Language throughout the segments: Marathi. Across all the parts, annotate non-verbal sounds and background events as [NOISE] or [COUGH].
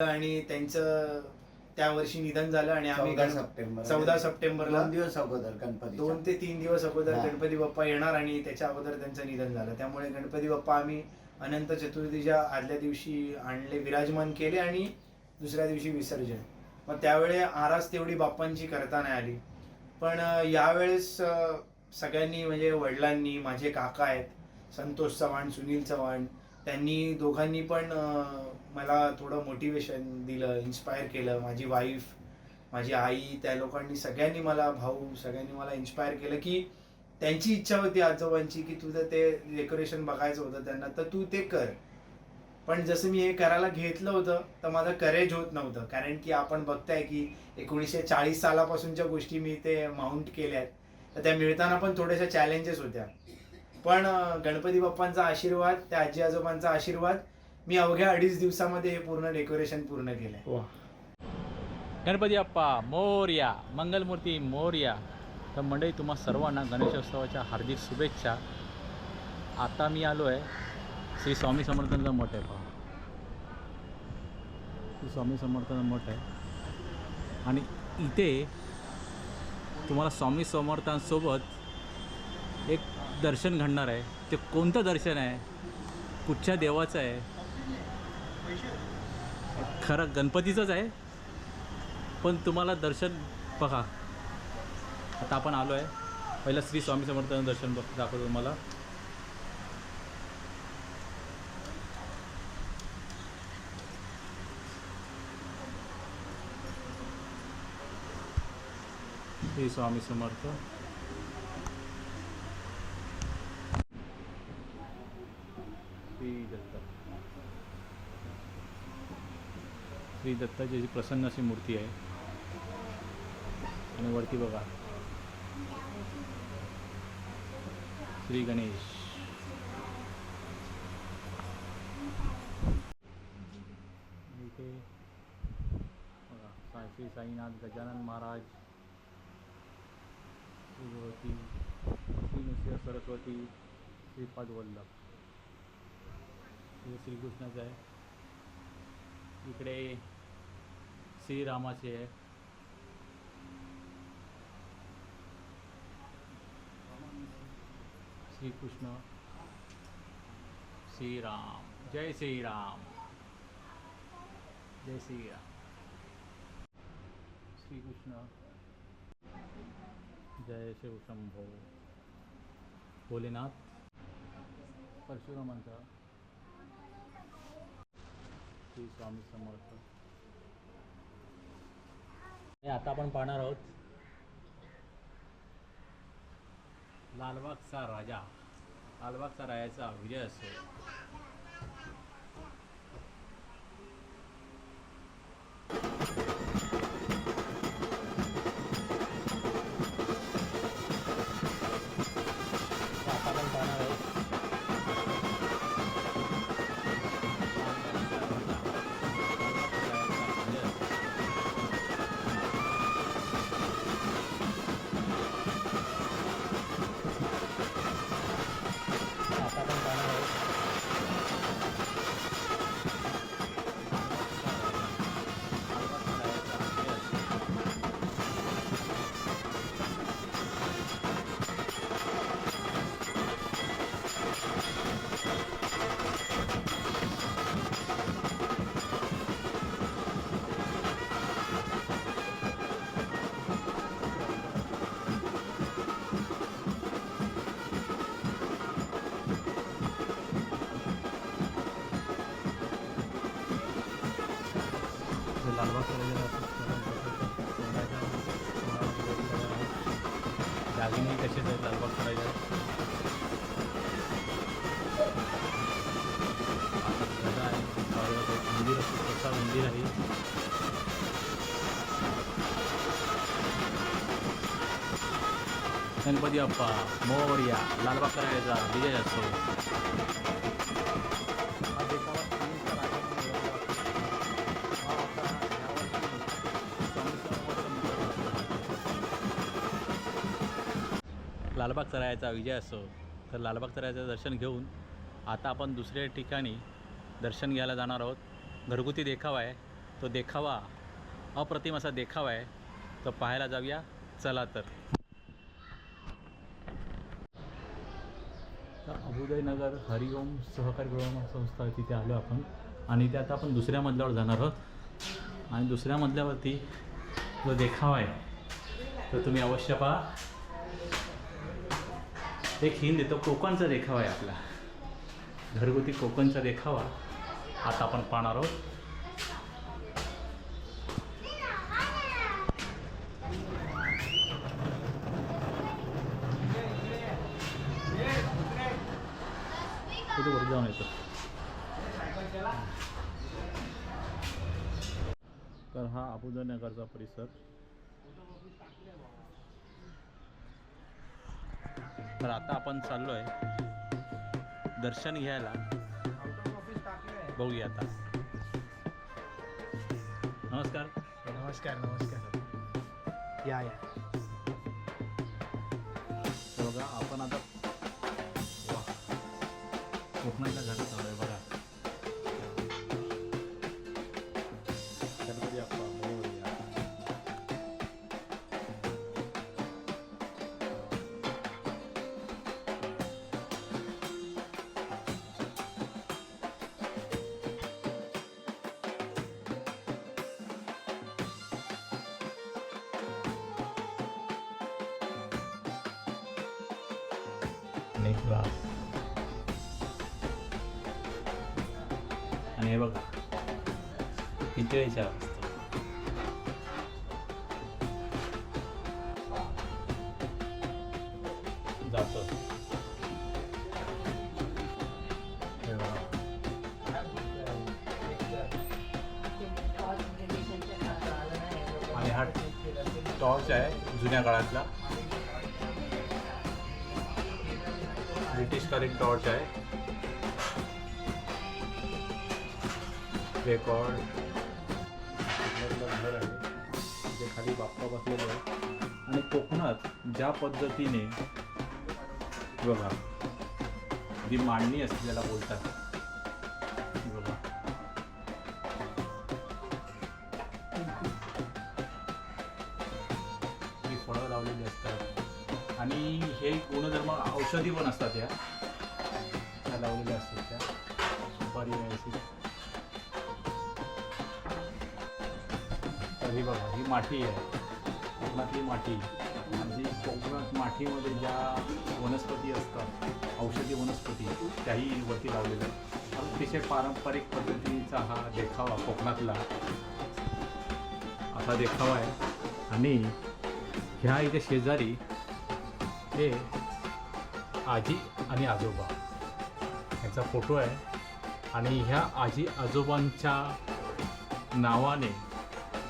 आणि त्यांचं त्या वर्षी निधन झालं आणि आम्ही चौदा सप्टेंबर चौदा सप्टेंबरला दोन दिवस अगोदर गणपती दोन ते तीन दिवस अगोदर हा. गणपती बाप्पा येणार आणि त्याच्या अगोदर त्यांचं निधन झालं. त्यामुळे गणपती बाप्पा आम्ही अनंत चतुर्थीच्या आदल्या दिवशी आणले विराजमान केले आणि दुसऱ्या दिवशी विसर्जन. मग त्यावेळी आरास तेवढी बाप्पांची करता नाही आली. पण अं, यावेळेस अं, सगळ्यांनी म्हणजे वडिलांनी माझे काका आहेत संतोष चव्हाण सुनील चव्हाण त्यांनी दोघांनी पण अं, मला थोडं मोटिवेशन दिलं इन्स्पायर केलं. माझी वाईफ माझी आई त्या लोकांनी सगळ्यांनी मला भाऊ सगळ्यांनी मला इन्स्पायर केलं की त्यांची इच्छा होती आजोबांची की तुझं ते डेकोरेशन बघायचं होतं त्यांना तर तू ते कर. पण जसं मी हे करायला घेतलं होतं तर माझं करेज होत नव्हतं. कारण की आपण बघताय की एकोणीसशे चाळीस सालापासूनच्या गोष्टी मी ते माउंट केल्या आहेत. तर त्या मिळताना पण थोड्याशा चॅलेंजेस होत्या. पण गणपती बाप्पांचा आशीर्वाद त्या आजी आजोबांचा आशीर्वाद मी अवघ्या अडीच दिवसामध्ये हे पूर्ण डेकोरेशन पूर्ण केलंय. गणपती बाप्पा मोर्या मंगलमूर्ती मोर्या. तर मंडळी तुम्हा सर्वांना गणेशोत्सवाच्या हार्दिक शुभेच्छा. आता मी आलो आहे श्री स्वामी समर्थांचा मठ आहे पहा. श्री स्वामी समर्थांचा मठ आहे. आणि इथे तुम्हाला स्वामी समर्थांसोबत एक दर्शन घडणार आहे. ते कोणतं दर्शन आहे? कुठच्या देवाचं आहे? खरं गणपतीचंच आहे. पण तुम्हाला दर्शन बघा. आता आपण आलो आहे पहिलं श्री स्वामी समर्थांचं दर्शन बघ दाखवतो तुम्हाला. श्री स्वामी समर्थ श्री दत्त श्री दत्ताची प्रसन्न अशी मूर्ती आहे. आणि वरती बघा. श्री गणेश. इथे बघा साई श्री साईनाथ गजानन महाराज. श्री भगवती श्री नृसिंह सरस्वती श्रीपाद वल्लभ. हे श्रीकृष्णाचं आहे. इकडे श्रीरामाचे आहे. श्रीकृष्ण. श्रीराम. जय श्रीराम. जय श्रीराम. श्रीकृष्ण. जय शिवशंभो भोलेनाथ. परशुरामांचा. श्री स्वामी समर्थ. आता आपण पाहणार आहोत लालबागचा राजा. लालबागचा राजाचा विजय असतो. गणपती अप्पा मोर्या लालबाग करायचा विजय असतो लालबाग चरायचा विजय असो तर लालबाग चरायचं दर्शन घेऊन आता आपण दुसऱ्या ठिकाणी दर्शन घ्यायला जाणार आहोत. घरगुती देखावा आहे. तो देखावा अप्रतिम असा देखावा आहे. तो पाहायला जाऊया. चला तर. उदयनगर हरिओम सहकारी गृह संस्था आहे तिथे आलो आपण. आणि ते आता आपण दुसऱ्या मजल्यावर जाणार आहोत. आणि दुसऱ्या मजल्यावरती जो देखावा आहे तो तुम्ही अवश्य पहा. एक हिंद येतो कोकणचा देखावा आहे आपला. घरगुती कोकणचा देखावा आता आपण पाहणार आहोत. तर अबुदनगरचा परिसर. तर आता आपण चाललो आहे दर्शन घ्यायला. बघूया आता. नमस्कार. नमस्कार नमस्कार. या या. बघा आपण आता कोकणाच्या घरात आलोय बघा. आणि एक ग्लास आणि हे बघा. पितळेच्या वस्तू जातो. आणि हा टॉर्च आहे जुन्या काळातला. ब्रिटिशकालीन टॉर्च आहे रेकॉर्ड घर आहे जे खाली बाप्पा बसलेलं आहे आणि कोकणात ज्या पद्धतीने बघा जी मांडणी असते त्याला बोलतात बघा. ही फळं लावलेली असतात. आणि काही गुणधर्म औषधी पण असतात या. त्या लावलेल्या असतात त्या. सुपारी आहे अशी तर ही बघा ही माठी आहे. कोकणातली माठी. म्हणजे कोकणात माठीमध्ये ज्या वनस्पती असतात औषधी वनस्पती त्याही वरती लावलेल्या अतिशय पारंपरिक पद्धतीचा हा देखावा कोकणातला. असा देखावा आहे. आणि ह्या इथे शेजारी हे आजी आणि आजोबा. ह्याचा फोटो आहे. आणि ह्या आजी आजोबांच्या नावाने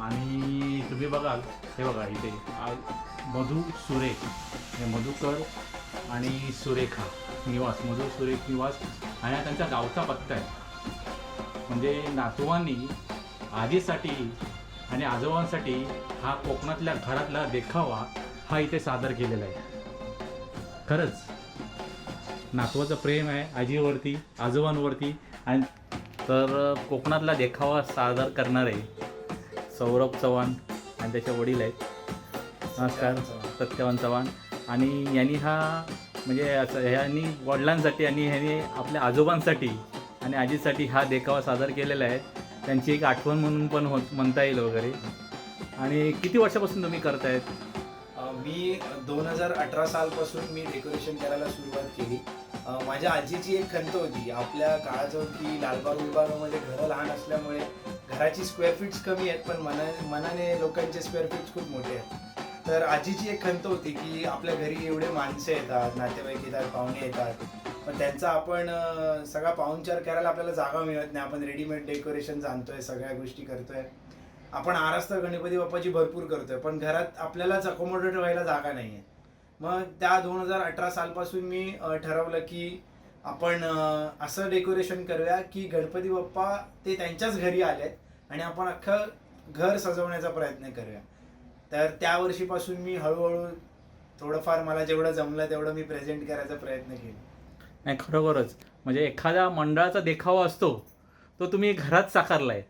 आणि तुम्ही बघाल हे बघा इथे मधु सुरेख हे मधुकर आणि सुरेखा निवास मधु सुरेख निवास आणि हा त्यांचा गावचा पत्ता आहे. म्हणजे नातवांनी आजीसाठी आणि आजोबांसाठी हा कोकणातल्या घरातला देखावा हा इथे सादर केलेला आहे. खरंच नातवाचं प्रेम आहे आजीवरती आजोबांवरती आणि तर कोकणातला देखावा सादर करणारे सौरभ चव्हाण आणि त्याचे वडील आहेत. नमस्कार सत्यवान चव्हाण. आणि यांनी हा म्हणजे असं ह्यांनी वडिलांसाठी आणि ह्यांनी आपल्या आजोबांसाठी आणि आजीसाठी हा देखावा सादर केलेला आहे. त्यांची एक आठवण म्हणून पण होत म्हणता येईल वगैरे. आणि किती वर्षापासून तुम्ही करतायत? मी दोन हजार अठरा सालपासून मी डेकोरेशन करायला सुरुवात केली. माझ्या आजीची एक खंत होती. आपल्या काळाचं की लालबाग विभागामध्ये घरं लहान असल्यामुळे घराची स्क्वेअर फीट्स कमी आहेत पण मना मनाने लोकांचे स्क्वेअर फीट्स खूप मोठे आहेत. तर आजीची एक खंत होती की आपल्या घरी एवढे माणसं येतात नातेवाईक येतात पाहुणे येतात. पण त्यांचा आपण सगळा पाहुणचार करायला आपल्याला जागा मिळत नाही. आपण रेडीमेड डेकोरेशन जाणतोय सगळ्या गोष्टी करतोय. आपण आरास्त गणपती बाप्पाची भरपूर करतोय पण घरात आपल्यालाच अकोमोडेट व्हायला जागा नाहीये. मग त्या दोन हजार अठरा सालपासून मी ठरवलं की आपण असं डेकोरेशन करूया की गणपती बाप्पा ते त्यांच्याच घरी आलेत आणि आपण अख्खं घर सजवण्याचा प्रयत्न करूया. तर त्या वर्षीपासून मी हळूहळू थोडंफार मला जेवढं जमलं तेवढं मी प्रेझेंट करायचा प्रयत्न केला. नाही खरोखरच. म्हणजे एखाद्या मंडळाचा देखावा असतो तो तुम्ही घरात साकारलाय.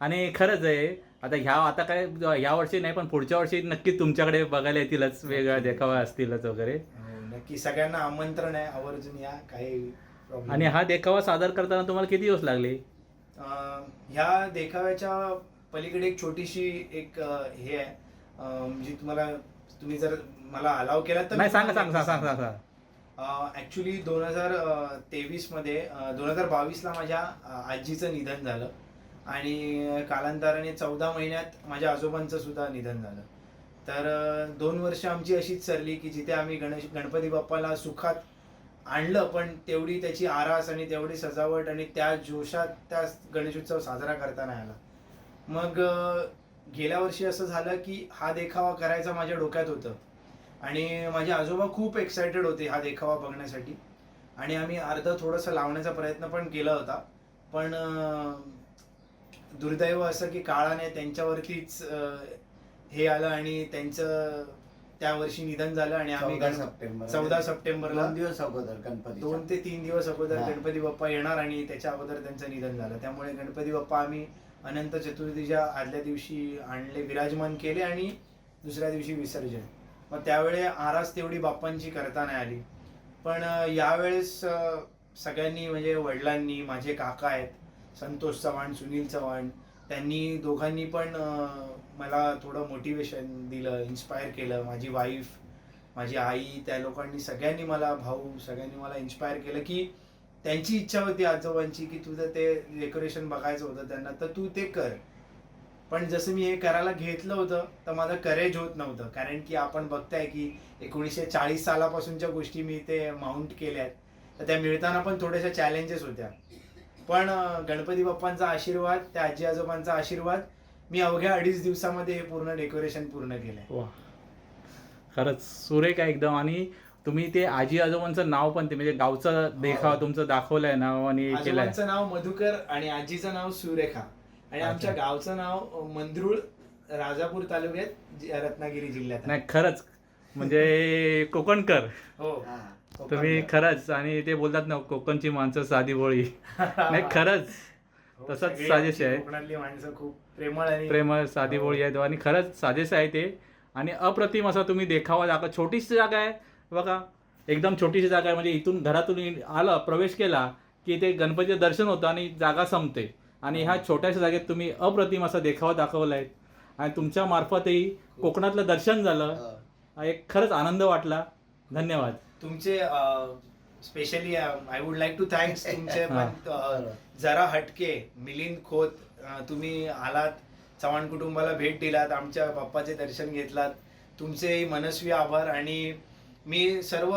आणि खरंच आहे आता ह्या आता काय ह्या वर्षी नाही पण पुढच्या वर्षी नक्की तुमच्याकडे बघायला येतीलच वेगळ्या देखावा असतीलच वगैरे. हो, नक्की. सगळ्यांना आमंत्रण आहे आवर्जून या काही आणि हा देखावा सादर करताना तुम्हाला किती दिवस लागले? ह्या देखाव्याच्या पलीकडे एक छोटीशी एक हे आहे. अं, जी तुम्हाला तुम्ही जर मला अलाव केला तर नाही सांगा सांगा सांगा सांगा. ऍक्च्युली दोन हजार तेवीसमध्ये दोन हजार बावीसला माझ्या आजीचं निधन झालं. आणि कालांतराने चौदा महिन्यात माझ्या आजोबांचं सुद्धा निधन झालं. तर दोन वर्ष आमची अशीच सरली की जिथे आम्ही गणेश गणपती बाप्पाला सुखात आणलं पण तेवढी त्याची आरास आणि तेवढी सजावट आणि त्या जोशात त्या गणेशोत्सव साजरा करता नाही आला. मग गेल्या वर्षी असं झालं की हा देखावा करायचा माझ्या डोक्यात होतं. आणि माझे आजोबा खूप एक्सायटेड होते हा देखावा बघण्यासाठी. आणि आम्ही अर्ध थोडंसं लावण्याचा प्रयत्न पण केला होता. पण दुर्दैव असं की काळाने त्यांच्यावरतीच हे आलं आणि त्यांचं त्या वर्षी निधन झालं आणि आम्ही सप्टेंबर चौदा सप्टेंबरला दिवस अगोदर गणपती दोन ते तीन दिवस अगोदर. गणपती बाप्पा येणार आणि त्याच्या अगोदर त्यांचं निधन झालं. त्यामुळे गणपती बाप्पा आम्ही अनंत चतुर्थीच्या आदल्या दिवशी आणले विराजमान केले आणि दुसऱ्या दिवशी विसर्जन. मग त्यावेळी आरास तेवढी बाप्पांची करता नाही आली. पण यावेळेस सगळ्यांनी म्हणजे वडिलांनी माझे काका आहेत संतोष चव्हाण सुनील चव्हाण त्यांनी दोघांनी पण मला थोडं मोटिवेशन दिलं इन्स्पायर केलं. माझी वाईफ माझी आई त्या लोकांनी सगळ्यांनी मला भाऊ सगळ्यांनी मला इन्स्पायर केलं की त्यांची इच्छा होती आजोबांची की तुझं ते डेकोरेशन बघायचं होतं त्यांना तर तू ते कर. पण जसं मी हे करायला घेतलं होतं तर माझं करेज होत नव्हतं. कारण की आपण बघताय की एकोणीसशे चाळीस सालापासूनच्या गोष्टी मी ते माउंट केल्या आहेत तर त्या मिळताना पण थोड्याशा चॅलेंजेस होत्या. पण गणपती बाप्पांचा आशीर्वाद त्या आजी आजोबांचा आशीर्वाद मी अवघ्या अडीच दिवसामध्ये हे पूर्ण डेकोरेशन पूर्ण केलंय. वा. खरंच सुरेख आहे एकदम. आणि तुम्ही ते आजी आजोबांचं नाव पण ते म्हणजे गावचं देखावा तुमचं दाखवलंय नाव आणि हे केलंय. आजोबांचं नाव मधुकर आणि आजीचं नाव सुरेखा. आणि. आमच्या गावचं नाव मंद्रुळ राजापूर तालुक्यात जि- रत्नागिरी जिल्ह्यात आहे. नाही खरंच. म्हणजे कोकणकर. हो. हा. तुम्ही खरंच आणि ते बोलतात ना कोकणची माणसं साधी बोळी. [LAUGHS] नाही खरंच. हो, तसंच साजेश आहे. कोकणातली माणसं खूप प्रेमळ आणि प्रेमळ साधी हो. बोळी आहेत. आणि खरंच साजेस आहे ते. आणि अप्रतिम असा तुम्ही देखावा दाखवा छोटीशी जागा आहे. बघा एकदम छोटीशी जागा आहे. म्हणजे इथून घरातून आलं प्रवेश केला की ते गणपतीचं दर्शन होतं आणि जागा संपते. आणि ह्या छोट्याशा जागेत तुम्ही अप्रतिम असा देखावा दाखवला आहे आणि तुमच्या मार्फतही कोकणातलं दर्शन झालं. हो. हा एक खरंच आनंद वाटला. धन्यवाद. तुमचे specially I would like to thanks तुमचे. पण जरा हटके मिलिंद खोत तुम्ही आलात चव्हाण कुटुंबाला भेट दिलात आमच्या बाप्पाचे दर्शन घेतलात तुमचे मनस्वी आभार आणि मी सर्व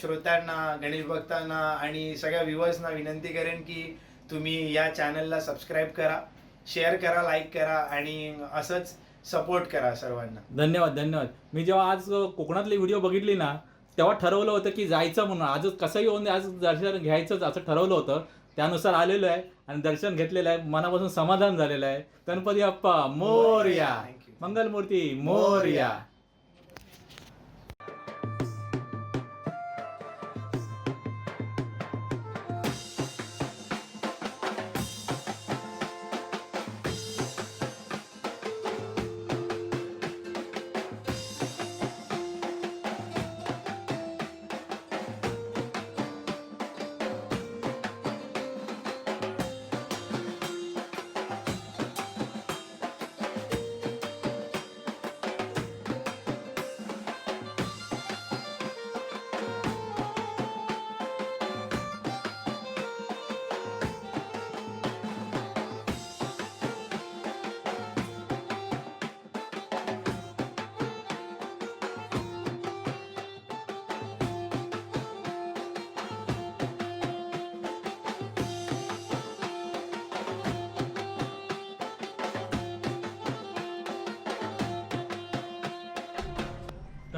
श्रोत्यांना गणेश भक्तांना आणि सगळ्या व्ह्युअर्सना विनंती करेन की तुम्ही या चॅनलला सबस्क्राईब करा शेअर करा लाईक करा आणि असंच सपोर्ट करा सर्वांना. धन्यवाद धन्यवाद. मी जेव्हा आज कोकणातली व्हिडिओ बघितली ना तेव्हा ठरवलं होतं की जायचं म्हणून. आजच कसंही होऊन आज दर्शन घ्यायचंच असं ठरवलं होतं. त्यानुसार आलेलो आहे आणि दर्शन घेतलेलं आहे. मनापासून समाधान झालेलं आहे. गणपती बाप्पा मोरया. मंगलमूर्ती मोरया.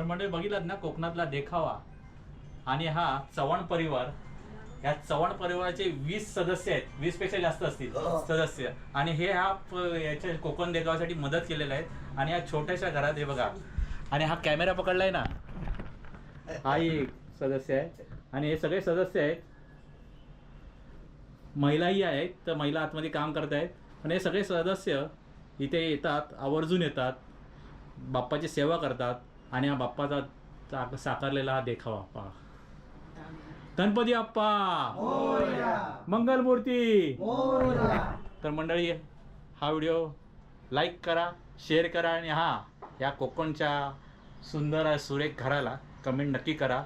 तर म्हणजे बघितलात ना कोकणातला देखावा. आणि हा चव्हाण परिवार. या चव्हाण परिवाराचे वीस सदस्य आहेत. वीसपेक्षा जास्त असतील. सदस्य. आणि हे हा याच्या कोकण देखावासाठी मदत केलेलं आहे. आणि या छोट्याशा घरात हे बघा. आणि हा कॅमेरा पकडलाय ना. हा एक सदस्य आहे. आणि हे सगळे सदस्य आहेत. महिलाही आहेत. तर महिला आतमध्ये काम करत आहेत. पण हे सगळे सदस्य इथे येतात आवर्जून येतात. बाप्पाची सेवा करतात. आणि हा बाप्पाचा साकारलेला हा देखावा पहा गणपती बाप्पा! मंगलमूर्ती! तर मंडळी हा व्हिडिओ लाईक करा शेअर करा आणि हा या कोकणच्या सुंदर सुरेख घराला कमेंट नक्की करा.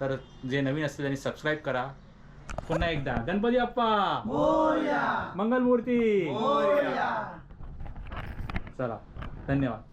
तर जे नवीन असतील त्यांनी सबस्क्राईब करा. पुन्हा एकदा गणपती बाप्पा! मंगलमूर्ती! चला धन्यवाद.